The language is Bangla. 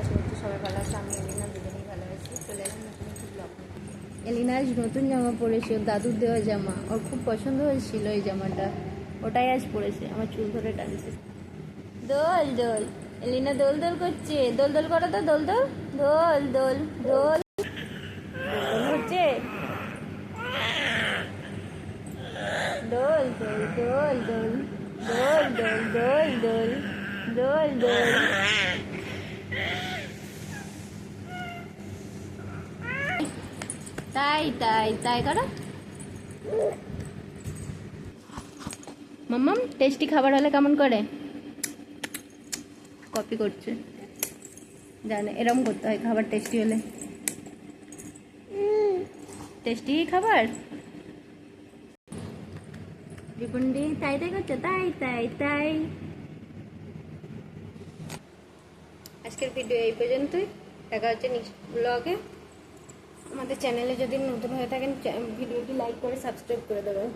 আশা করছি সবাই ভালো আছে আমি এলিনা দুজনেই ভালো আছি। চলে এলাম নতুন একটি ব্লগ এলিনা আজ নতুন জামা পরেছে ওর দাদুর দেওয়া জামা। ওর খুব পছন্দ হয়েছিল এই জামাটা। ওটাই আজ পরেছে আমার চুল ধরে টানছে। দোল দোল। এলিনা দোল দোল করছে। দোল দোল করো তো দোল দোল। দোল দোল দোল। দোল হচ্ছে। দোল দোল দোল। দোল দোল দোল দোল। দোল দোল দোল তাই তাই তাই করো মাম্মাম টেস্টি খাবার হলে কেমন করে? কপি করছে। জানে এরম করতে হয় খাবার টেস্টি হলে। টেস্টি খাবার? রিপুন্ডি তাই তাই করছ? তাই তাই তাই। আজকের ভিডিও এই পর্যন্তই। দেখা হচ্ছে নেক্সট ব্লগে আমাদের চ্যানেলে যদি নতুন হয়ে থাকেন ভিডিওটি লাইক করে সাবস্ক্রাইব করে দেবেন।